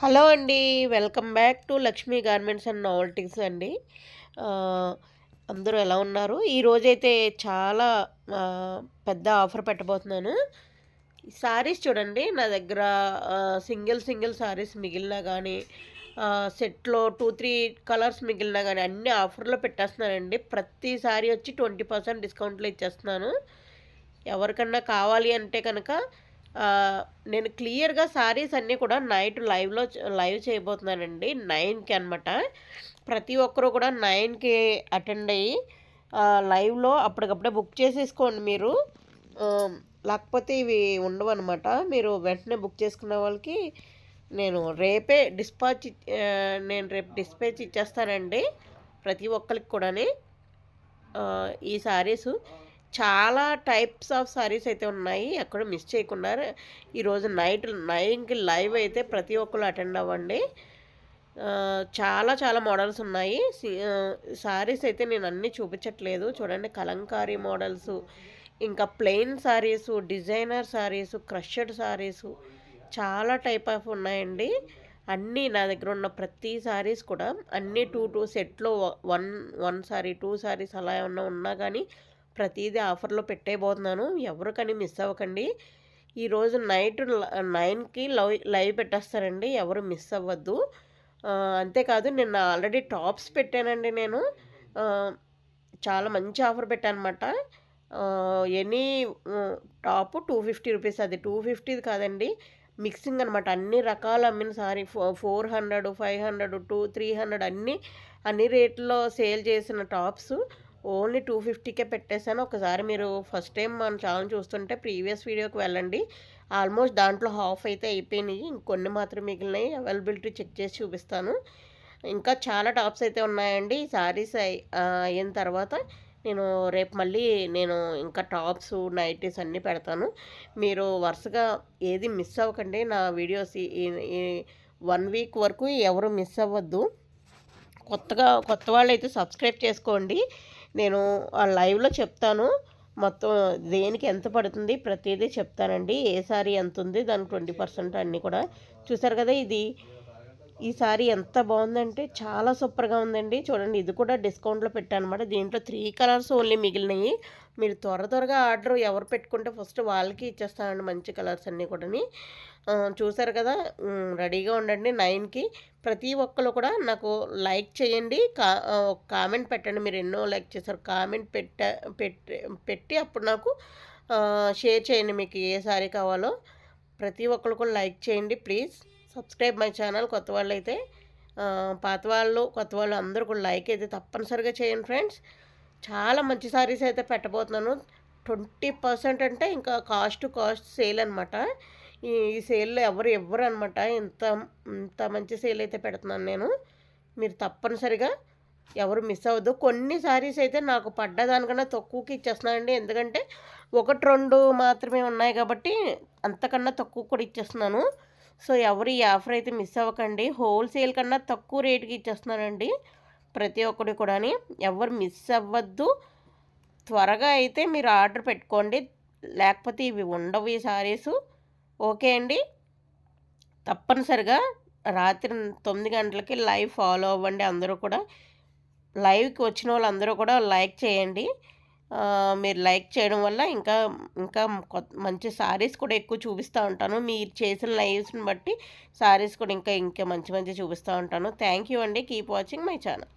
Hello అండి welcome back to Lakshmi garments and novelties అండి. అందరూ ఎలా ఉన్నారు? ఈరోజైతే చాలా పెద్ద ఆఫర్ పెట్టబోతున్నాను. సారీస్ చూడండి నా దగ్గర సింగిల్ సింగిల్ సారీస్ మిగిలినా కానీ సెట్లో టూ త్రీ కలర్స్ మిగిలినా కానీ అన్ని ఆఫర్లో పెట్టేస్తున్నానండి ప్రతి సారీ వచ్చి ట్వంటీ పర్సెంట్ డిస్కౌంట్లో ఇచ్చేస్తున్నాను. ఎవరికన్నా కావాలి అంటే కనుక నేను క్లియర్గా సారీస్ అన్నీ కూడా నైట్ లైవ్లో లైవ్ చేయబోతున్నానండి. నైన్కి అనమాట ప్రతి ఒక్కరూ కూడా నైన్కి అటెండ్ అయ్యి లైవ్లో అప్పటికప్పుడే బుక్ చేసేసుకోండి మీరు. లేకపోతే ఇవి ఉండవు అనమాట మీరు వెంటనే బుక్ చేసుకున్న వాళ్ళకి నేను రేపే డిస్పాచ్ నేను రేపు డిస్పాచ్ ఇచ్చేస్తానండి. ప్రతి ఒక్కరికి కూడాని. ఈ శారీసు చాలా టైప్స్ ఆఫ్ సారీస్ అయితే ఉన్నాయి. ఎక్కడ మిస్ చేయకుండా ఈరోజు నైట్ నైన్కి లైవ్ అయితే ప్రతి ఒక్కరు అటెండ్ అవ్వండి. చాలా చాలా మోడల్స్ ఉన్నాయి. సారీస్ అయితే నేను అన్నీ చూపించట్లేదు. చూడండి కలంకారీ మోడల్స్ ఇంకా plain saris designer saris crushed saris చాలా టైప్ ఆఫ్ ఉన్నాయండి. అన్నీ నా దగ్గర ఉన్న ప్రతి సారీస్ కూడా అన్నీ టూ టూ సెట్లో one one sari two saris అలా ఏమన్నా ఉన్నా కానీ ప్రతిదీ ఆఫర్లో పెట్టేయబోతున్నాను. ఎవరు కానీ మిస్ అవ్వకండి. ఈరోజు నైట్ నైన్కి లవ్ లైవ్ పెట్టేస్తారండి. ఎవరు మిస్ అవ్వద్దు. అంతేకాదు నిన్న ఆల్రెడీ టాప్స్ పెట్టానండి నేను. చాలా మంచి offer పెట్టానమాట. Any top two fifty rupees అది. టూ ఫిఫ్టీది కాదండి. మిక్సింగ్ అనమాట. అన్ని రకాల అమ్మిన sari. Four four hundred five hundred two three hundred అన్నీ అన్ని రేట్లో సేల్ చేసిన టాప్స్. ఓన్లీ టూ ఫిఫ్టీకే పెట్టేశాను. ఒకసారి మీరు ఫస్ట్ టైం మన ఛానల్ చూస్తుంటే ప్రీవియస్ వీడియోకి వెళ్ళండి. ఆల్మోస్ట్ దాంట్లో హాఫ్ అయితే అయిపోయినాయి. ఇంకొన్ని మాత్రం మిగిలినాయి. అవైలబిలిటీ చెక్ చేసి చూపిస్తాను. ఇంకా చాలా టాప్స్ అయితే ఉన్నాయండి. ఈ సారీస్ అయిన తర్వాత నేను రేపు మళ్ళీ నేను ఇంకా టాప్స్ నైటీస్ అన్నీ పెడతాను. మీరు వరుసగా ఏది మిస్ అవ్వకండి. నా వీడియోస్ ఈ వన్ వీక్ వరకు ఎవరు మిస్ అవ్వద్దు. కొత్తగా కొత్త వాళ్ళు అయితే సబ్స్క్రైబ్ చేసుకోండి. నేను ఆ లైవ్లో చెప్తాను. మొత్తం దేనికి ఎంత పడుతుంది ప్రతిదీ చెప్తానండి. ఏ సారీ ఎంత ఉంది? దానికి ట్వంటీ పర్సెంట్ అన్నీ కూడా. చూసారు కదా ఇది? ఈ సారీ ఎంత బాగుందంటే చాలా సూపర్గా ఉందండి. చూడండి ఇది కూడా డిస్కౌంట్లో పెట్టాను అనమాట దీంట్లో త్రీ కలర్స్ ఓన్లీ మిగిలినాయి. మీరు త్వర త్వరగా ఆర్డర్ ఎవరు పెట్టుకుంటే ఫస్ట్ వాళ్ళకి ఇచ్చేస్తానండి మంచి కలర్స్ అన్నీ కూడా చూసారు కదా? రెడీగా ఉండండి నైన్కి. ప్రతి ఒక్కరు కూడా నాకు లైక్ చేయండి. కా కామెంట్ పెట్టండి. మీరు ఎన్నో లైక్ చేశారు. కామెంట్ పెట్ట పెట్టి పెట్టి అప్పుడు నాకు షేర్ చేయండి మీకు ఏ సారీ కావాలో. ప్రతి ఒక్కరు కూడా లైక్ చేయండి ప్లీజ్. సబ్స్క్రైబ్ మై ఛానల్ కొత్త వాళ్ళు అయితే పాత వాళ్ళు కొత్త వాళ్ళు అందరూ కూడా లైక్ అయితే తప్పనిసరిగా చేయండి ఫ్రెండ్స్. చాలా మంచి సారీస్ అయితే పెట్టబోతున్నాను. ట్వంటీ పర్సెంట్ అంటే ఇంకా కాస్ట్ కాస్ట్ సేల్ అనమాట ఈ సేల్లో ఎవరు ఇవ్వరు అనమాట ఇంత ఇంత మంచి సేల్ అయితే పెడుతున్నాను నేను. మీరు తప్పనిసరిగా ఎవరు మిస్ అవ్వద్దు. కొన్ని సారీస్ అయితే నాకు పడ్డదానికన్నా తక్కువకి ఇచ్చేస్తున్నానండి. ఎందుకంటే ఒకటి రెండు మాత్రమే ఉన్నాయి కాబట్టి అంతకన్నా తక్కువ కూడా ఇచ్చేస్తున్నాను. సో ఎవరు ఈ ఆఫర్ అయితే మిస్ అవ్వకండి. హోల్సేల్ కన్నా తక్కువ రేటుకి ఇచ్చేస్తున్నానండి. ప్రతి ఒక్కటి కూడా ఎవరు మిస్ అవ్వద్దు. త్వరగా అయితే మీరు ఆర్డర్ పెట్టుకోండి. లేకపోతే ఇవి ఉండవు ఈ సారీస్. ఓకే అండి? తప్పనిసరిగా రాత్రి తొమ్మిది గంటలకి లైవ్ ఫాలో అవ్వండి అందరూ కూడా. లైవ్కి వచ్చిన వాళ్ళందరూ కూడా లైక్ చేయండి. మీరు లైక్ చేయడం వల్ల ఇంకా ఇంకా కొత్త మంచి సారీస్ కూడా ఎక్కువ చూపిస్తూ ఉంటాను. మీరు చేసిన లైవ్స్ని బట్టి సారీస్ కూడా ఇంకా ఇంకా మంచి మంచి చూపిస్తూ ఉంటాను. థ్యాంక్ యూ అండి. Keep watching my channel.